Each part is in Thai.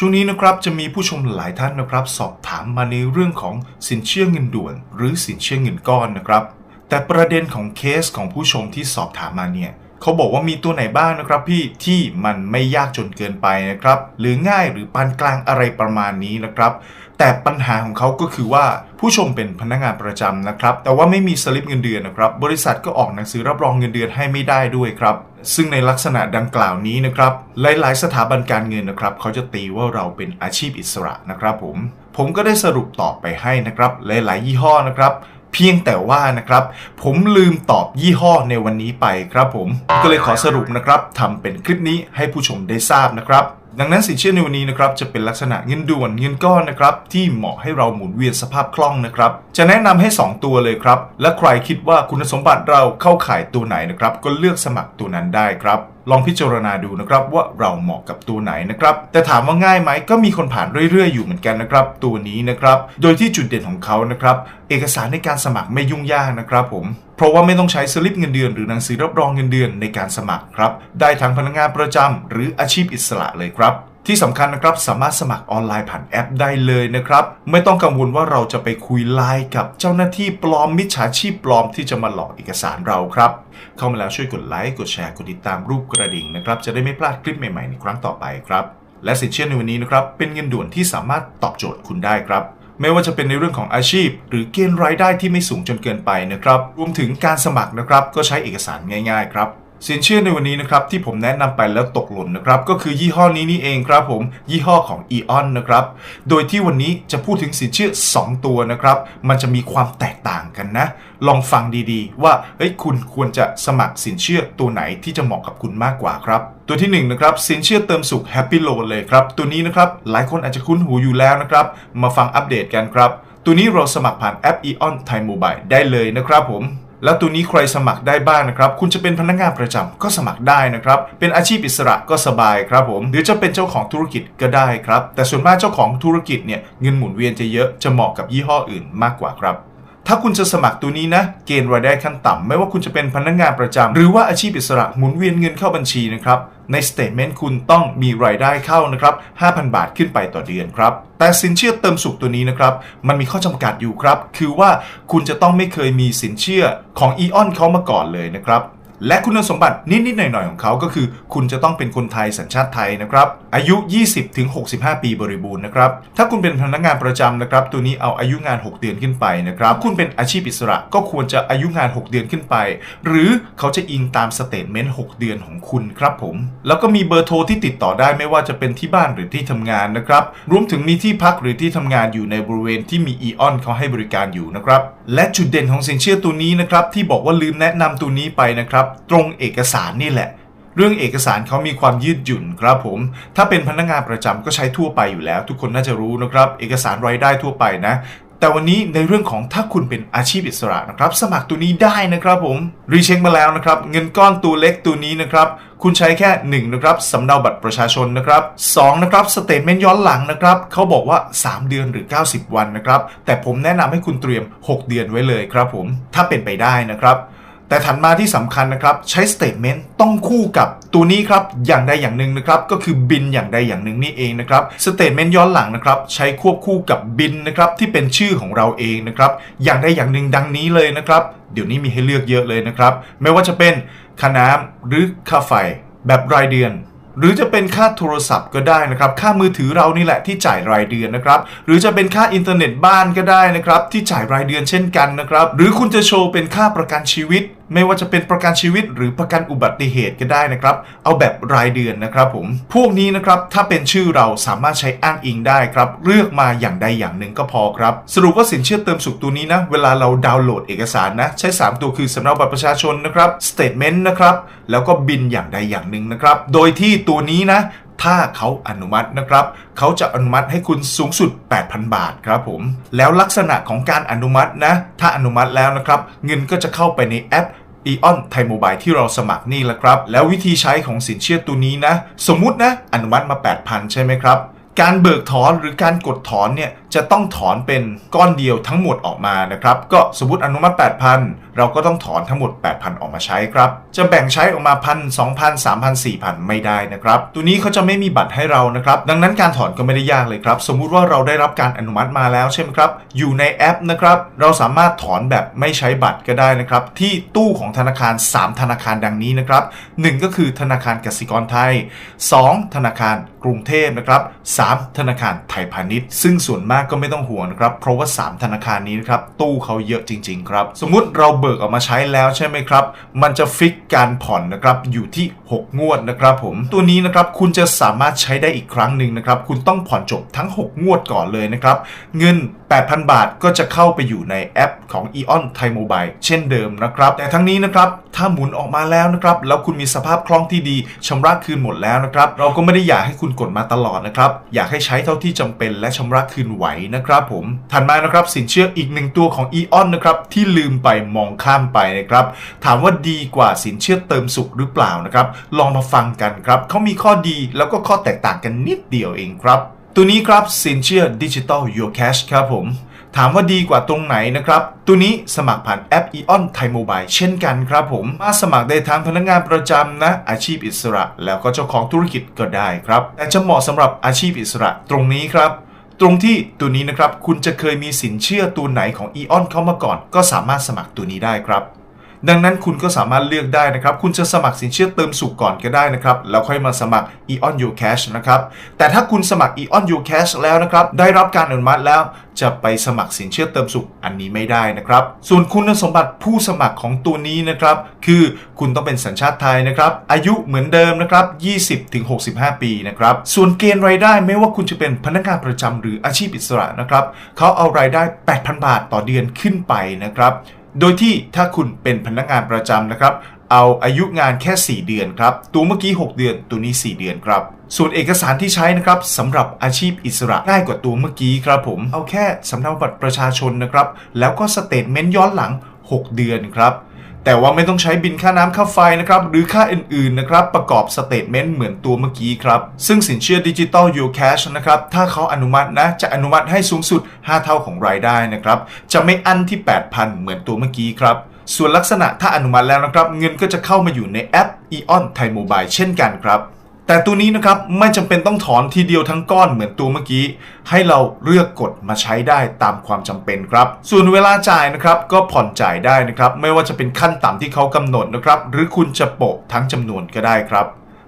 ช่วงนี้นะครับจะมีผู้ชมหลายท่านนะครับ สอบถามมาในเรื่องของสินเชื่อเงินด่วน หรือสินเชื่อเงินก้อนนะครับ แต่ประเด็นของเคสของผู้ชมที่สอบถามมาเนี่ย เขาบอกว่ามีตัวไหนบ้างนะครับพี่ที่มันไม่ยากจนเกินไปนะครับ หรือง่ายหรือปานกลางอะไรประมาณนี้นะครับ แต่ปัญหาของเขาก็คือว่าผู้ชมเป็นพนักงานประจำนะครับ แต่ว่าไม่มีสลิปเงินเดือนนะครับ บริษัทก็ออกหนังสือรับรองเงินเดือนให้ไม่ได้ด้วยครับ ซึ่งในลักษณะดังกล่าวนี้นะครับ หลาย ๆ สถาบันการเงินนะครับ เขาจะตีว่าเราเป็นอาชีพอิสระนะครับผมผมก็ได้สรุปตอบไปให้นะครับ หลาย ๆ ยี่ห้อนะครับ เพียงแต่ว่านะครับ ผมลืมตอบยี่ห้อในวันนี้ไปครับผม ก็เลยขอสรุปนะครับทำเป็นคลิปนี้ให้ผู้ชมได้ทราบนะครับ ดังนั้นสินเชื่อในวันนี้นะครับจะเป็นลักษณะเงินด่วนเงินก้อนนะครับที่เหมาะให้เราหมุนเวียนสภาพคล่องนะครับจะแนะนำให้ 2 ตัวเลยครับ และใครคิดว่าคุณสมบัติเราเข้าข่ายตัวไหนนะครับก็เลือกสมัครตัวนั้นได้ครับลองพิจารณาดูนะครับว่าเราเหมาะกับตัวไหนนะครับ แต่ถามว่าง่ายไหมก็มีคนผ่านเรื่อยๆอยู่เหมือนกันนะครับ ตัวนี้นะครับ โดยที่จุดเด่นของเขานะครับ เอกสารในการสมัครไม่ยุ่งยากนะครับผม เพราะว่าไม่ต้องใช้สลิปเงินเดือนหรือหนังสือรับรองเงินเดือนในการสมัครครับ ได้ทั้งพนักงานประจำหรืออาชีพอิสระเลยครับที่สำคัญนะครับสามารถสมัครออนไลน์ผ่านแอปได้เลยนะครับ ไม่ต้องกังวลว่าเราจะไปคุยไลน์กับเจ้าหน้าที่ปลอมมิจฉาชีพปลอมที่จะมาหลอกเอกสารเราครับ เข้ามาแล้วช่วยกดไลค์กดแชร์กดติดตามรูปกระดิ่งนะครับ จะได้ไม่พลาดคลิปใหม่ๆในครั้งต่อไปครับ และสินเชื่อในวันนี้นะครับเป็นเงินด่วนที่สามารถตอบโจทย์คุณได้ครับ ไม่ว่าจะเป็นในเรื่องของอาชีพ หรือเกณฑ์รายได้ที่ไม่สูงจนเกินไปนะครับ รวมถึงการสมัครนะครับ ก็ใช้เอกสารง่าย ๆ ครับ สินเชื่อในวันนี้นะครับที่ผมแนะนำไปแล้วตกหล่นนะครับก็คือยี่ห้อนี้นี่เองครับผมยี่ห้อของ e o n นนะครับโดยที่วันนี้จะพูดถึงสินเชื่อ 2 ตัวนะครับมันจะมีความแตกต่างกันนะ ลองฟังดีๆ ว่าเฮ้ยคุณควรจะสมัครสินเชื่อตัวไหนที่จะเหมาะกับคุณมากกว่าครับตัวที่1นงนะครับสินเชื่อเติมสุข Happy Loan เลยครับตัวนี้นะครับหลายคนอาจจะคุ้นหูอยู่แล้วนะครับมาฟังอัปเดตกันครับตัวนี้เราสมัครผ่านแอป Eon Thai Mobile ได้เลยนะครับผม แล้วตัวนี้ใครสมัครได้บ้างนะครับ คุณจะเป็นพนักงานประจำก็สมัครได้นะครับ เป็นอาชีพอิสระก็สบายครับผม หรือจะเป็นเจ้าของธุรกิจก็ได้ครับ แต่ส่วนมากเจ้าของธุรกิจเนี่ยเงินหมุนเวียนจะเยอะ จะเหมาะกับยี่ห้ออื่นมากกว่าครับ ถ้าคุณจะสมัครตัวนี้นะ เกณฑ์รายได้ขั้นต่ำ ไม่ว่าคุณจะเป็นพนักงานประจำ หรือว่าอาชีพอิสระหมุนเวียนเงินเข้าบัญชีนะครับ ในสเตทเมนต์คุณต้องมีรายได้เข้านะครับ 5,000 บาทขึ้นไปต่อเดือนครับ แต่สินเชื่อเติมสุขตัวนี้นะครับ มันมีข้อจำกัดอยู่ครับ คือว่าคุณจะต้องไม่เคยมีสินเชื่อของเอออนเขามาก่อนเลยนะครับ และคุณสมบัตินิดๆหน่อยๆของเขาก็คือ คุณจะต้องเป็นคนไทยสัญชาติไทยนะครับ อายุ 20-65 ปีบริบูรณ์นะครับ ถ้าคุณเป็นพนักงานประจำนะครับ ตัวนี้เอาอายุงาน 6 เดือนขึ้นไปนะครับ คุณเป็นอาชีพอิสระก็ควรจะอายุงาน 6 เดือนขึ้นไป หรือเขาจะอิงตามสเตทเมนต์ 6 เดือนของคุณครับผม แล้วก็มีเบอร์โทรที่ติดต่อได้ไม่ว่าจะเป็นที่บ้านหรือที่ทำงานนะครับ รวมถึงมีที่พักหรือที่ทำงานอยู่ในบริเวณที่มี e o n เขาให้บริการอยู่นะครับ และจุดเด่นของสินเชื่อตัวนี้นะครับที่บอกว่าลืมแนะนำตัวนี้ไปนะครับตรงเอกสารนี่แหละ เรื่องเอกสารเขามีความยืดหยุ่นครับผม ถ้าเป็นพนักงานประจำก็ใช้ทั่วไปอยู่แล้ว ทุกคนน่าจะรู้นะครับ เอกสารรายได้ทั่วไปนะแต่วันนี้ในเรื่องของถ้าคุณเป็นอาชีพอิสระนะครับ สมัครตัวนี้ได้นะครับผมรีเช็คมาแล้วนะครับ เงินก้อนตัวเล็กตัวนี้นะครับ คุณใช้แค่1นะครับสำเนาบัตรประชาชนนะครับ2นะครับสเตทเมนต์ย้อนหลังนะครับเขาบอกว่า 3 เดือนหรือ 90 วันนะครับ แต่ผมแนะนำให้คุณเตรียม 6 เดือนไว้เลยครับผมถ้าเป็นไปได้นะครับ แต่ถัดมาที่สำคัญนะครับ ใช้สเตทเมนต์ต้องคู่กับตัวนี้ครับ อย่างใดอย่างหนึ่งนะครับ ก็คือบินอย่างใดอย่างหนึ่งนี่เองนะครับสเตทเมนต์ย้อนหลังนะครับ ใช้ควบคู่กับบินนะครับที่เป็นชื่อของเราเองนะครับ อย่างใดอย่างหนึ่งดังนี้เลยนะครับ เดี๋ยวนี้มีให้เลือกเยอะเลยนะครับ ไม่ว่าจะเป็นค่าน้ำหรือค่าไฟแบบรายเดือนหรือจะเป็นค่าโทรศัพท์ก็ได้นะครับ ค่ามือถือเรานี่แหละที่จ่ายรายเดือนนะครับ หรือจะเป็นค่าอินเทอร์เน็ตบ้านก็ได้นะครับ ที่จ่ายรายเดือนเช่นกันนะครับ หรือคุณจะโชว์เป็นค่าประกันชีวิต ไม่ว่าจะเป็นประกันชีวิตหรือประกันอุบัติเหตุก็ได้นะครับ เอาแบบรายเดือนนะครับผม พวกนี้นะครับถ้าเป็นชื่อเราสามารถใช้อ้างอิงได้ครับ เลือกมาอย่างใดอย่างหนึ่งก็พอครับ สรุปว่าสินเชื่อเติมสุขตัวนี้นะ เวลาเราดาวน์โหลดเอกสารนะ ใช้ 3 ตัวคือสำเนาบัตรประชาชนนะครับสเตทเมนต์นะครับ แล้วก็บินอย่างใดอย่างหนึ่งนะครับ โดยที่ตัวนี้นะ ถ้าเขาอนุมัตินะครับ เขาจะอนุมัติให้คุณสูงสุด 8,000 บาทครับผม แล้วลักษณะของการอนุมัตินะ ถ้าอนุมัติแล้วนะครับ เงินก็จะเข้าไปในแอปอีออนไทยโมบายที่เราสมัครนี่แหละครับ แล้ววิธีใช้ของสินเชื่อตัวนี้นะ สมมุตินะ อนุมัติมา 8,000 ใช่ไหมครับ การเบิกถอนหรือการกดถอนเนี่ยจะต้องถอนเป็นก้อนเดียวทั้งหมดออกมานะครับ ก็สมมติอนุมัติ 8,000 เราก็ต้องถอนทั้งหมด 8,000 ออกมาใช้ครับ จะแบ่งใช้ออกมาพันสองพันสามพันสี่พันไม่ได้นะครับ ตัวนี้เขาจะไม่มีบัตรให้เรานะครับ ดังนั้นการถอนก็ไม่ได้ยากเลยครับ สมมุติว่าเราได้รับการอนุมัติมาแล้วใช่ไหมครับ อยู่ในแอปนะครับ เราสามารถถอนแบบไม่ใช้บัตรก็ได้นะครับ ที่ตู้ของธนาคาร 3 ธนาคารดังนี้นะครับ 1 ก็คือธนาคารกสิกรไทย 2 ธนาคารกรุงเทพนะครับ 3 ธนาคารไทยพาณิชย์ ซึ่งส่วนมากก็ไม่ต้องห่วงนะครับ เพราะว่า 3 ธนาคารนี้นะครับ ตู้เขาเยอะจริง ๆ ครับ สมมุติเราเบิกออกมาใช้แล้วใช่ไหมครับ มันจะฟิกการผ่อนนะครับอยู่ที่ 6 งวดนะครับผมตัวนี้นะครับคุณจะสามารถใช้ได้อีกครั้งหนึ่งนะครับ คุณต้องผ่อนจบทั้ง 6 งวดก่อนเลยนะครับ เงิน8,000 บาทก็จะเข้าไปอยู่ในแอปของ Eon Thai Mobile เช่นเดิมนะครับ แต่ทั้งนี้นะครับ ถ้าหมุนออกมาแล้วนะครับ แล้วคุณมีสภาพคล่องที่ดีชำระคืนหมดแล้วนะครับ เราก็ไม่ได้อยากให้คุณกดมาตลอดนะครับ อยากให้ใช้เท่าที่จำเป็นและชำระคืนไหวนะครับผม ถัดมานะครับสินเชื่ออีกหนึ่งตัวของ Eon นะครับที่ลืมไปมองข้ามไปนะครับ ถามว่าดีกว่าสินเชื่อเติมสุขหรือเปล่านะครับ ลองมาฟังกันครับเขามีข้อดีแล้วก็ข้อแตกต่างกันนิดเดียวเองครับ ตัวนี้ครับสินเชื่อดิจิตอล Your Cash ครับผม ถามว่าดีกว่าตรงไหนนะครับ ตัวนี้สมัครผ่านแอป Eon Thai Mobile เช่นกันครับผม มาสมัครได้ทั้งพนักงานประจำนะ อาชีพอิสระ แล้วก็เจ้าของธุรกิจก็ได้ครับ แต่จะเหมาะสำหรับอาชีพอิสระตรงนี้ครับตรงที่ตัวนี้นะครับ คุณจะเคยมีสินเชื่อตัวไหนของ Eon เข้ามาก่อน ก็สามารถสมัครตัวนี้ได้ครับ ดังนั้นคุณก็สามารถเลือกได้นะครับ คุณจะสมัครสินเชื่อเติมสุขก่อนก็ได้นะครับ แล้วค่อยมาสมัคร Eon Your Cash นะครับ แต่ถ้าคุณสมัคร Eon Your Cash แล้วนะครับ ได้รับการอนุมัติแล้วจะไปสมัครสินเชื่อเติมสุขอันนี้ไม่ได้นะครับ ส่วนคุณสมบัติผู้สมัครของตัวนี้นะครับ คือคุณต้องเป็นสัญชาติไทยนะครับ อายุเหมือนเดิมนะครับ 20-65 ปีนะครับ ส่วนเกณฑ์รายได้ไม่ว่าคุณจะเป็นพนักงานประจำหรืออาชีพอิสระนะครับ เขาเอารายได้ 8,000 บาทต่อเดือนขึ้นไปนะครับ โดยที่ถ้าคุณเป็นพนักงานประจำนะครับ เอาอายุงานแค่ 4 เดือนครับ ตัวเมื่อกี้ 6 เดือน ตัวนี้ 4 เดือนครับ ส่วนเอกสารที่ใช้นะครับสำหรับอาชีพอิสระง่ายกว่าตัวเมื่อกี้ครับผม เอาแค่สำเนาบัตรประชาชนนะครับ แล้วก็สเตทเมนต์ย้อนหลัง 6 เดือนครับ แต่ว่าไม่ต้องใช้บินค่าน้ำค่าไฟนะครับหรือค่าอื่นๆนะครับประกอบสเตทเมนต์เหมือนตัวเมื่อกี้ครับ ซึ่งสินเชื่อดิจิตอลยูแคชนะครับถ้าเขาอนุมัตินะจะอนุมัติให้สูงสุด 5 เท่าของรายได้นะครับจะไม่อั้นที่ 8,000 เหมือนตัวเมื่อกี้ครับส่วนลักษณะถ้าอนุมัติแล้วนะครับ เงินก็จะเข้ามาอยู่ในแอป Eon Thai Mobile เช่นกันครับ แต่ตัวนี้นะครับไม่จำเป็นต้องถอนทีเดียวทั้งก้อนเหมือนตัวเมื่อกี้ ให้เราเลือกกดมาใช้ได้ตามความจำเป็นครับ ส่วนเวลาจ่ายนะครับก็ผ่อนจ่ายได้นะครับ ไม่ว่าจะเป็นขั้นต่ำที่เขากำหนดนะครับ หรือคุณจะโปะทั้งจำนวนก็ได้ครับ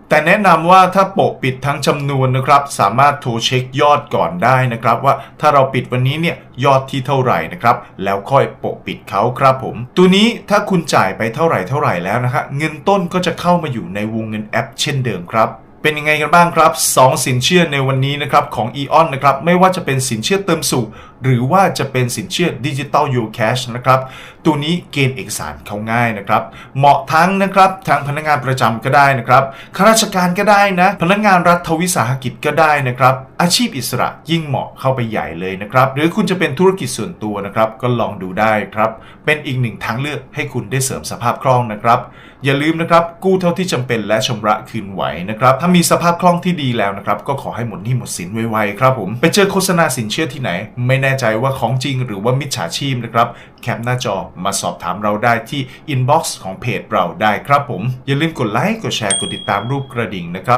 แต่แนะนำว่าถ้าโปะปิดทั้งจำนวนนะครับ สามารถโทรเช็คยอดก่อนได้นะครับ ว่าถ้าเราปิดวันนี้เนี่ยยอดที่เท่าไหร่นะครับ แล้วค่อยโปะปิดเขาครับผม ตัวนี้ถ้าคุณจ่ายไปเท่าไหร่เท่าไหร่แล้วนะฮะเงินต้นก็จะเข้ามาอยู่ในวงเงินแอป เช่นเดิมครับ เป็นยังไงกันบ้างครับ 2 สินเชื่อในวันนี้นะครับของ Eon นะครับไม่ว่าจะเป็นสินเชื่อเติมสุข หรือว่าจะเป็นสินเชื่อดิจิตอล Your Cash นะครับตัวนี้เกณฑ์เอกสารเขาง่ายนะครับ เหมาะทั้งนะครับทางพนักงานประจำก็ได้นะครับข้าราชการก็ได้นะ พนักงานรัฐวิสาหกิจก็ได้นะครับ อาชีพอิสระยิ่งเหมาะเข้าไปใหญ่เลยนะครับ หรือคุณจะเป็นธุรกิจส่วนตัวนะครับ ก็ลองดูได้ครับ เป็นอีกหนึ่งทางเลือกให้คุณได้เสริมสภาพคล่องนะครับ อย่าลืมนะครับ กู้เท่าที่จำเป็นและชำระคืนไหวนะครับ ถ้ามีสภาพคล่องที่ดีแล้วนะครับ ก็ขอให้หมดหนี้หมดสินไวๆครับผมไปเจอโฆษณาสินเชื่อที่ไหนไม่แน่น่ใจว่าของจริงหรือว่ามิจฉาชีพนะครับ แคปหน้าจอมาสอบถามเราได้ที่อินบ็อกซ์ของเพจเราได้ครับผม อย่าลืมกดไลค์ กดแชร์ กดติดตามรูปกระดิ่งนะครับ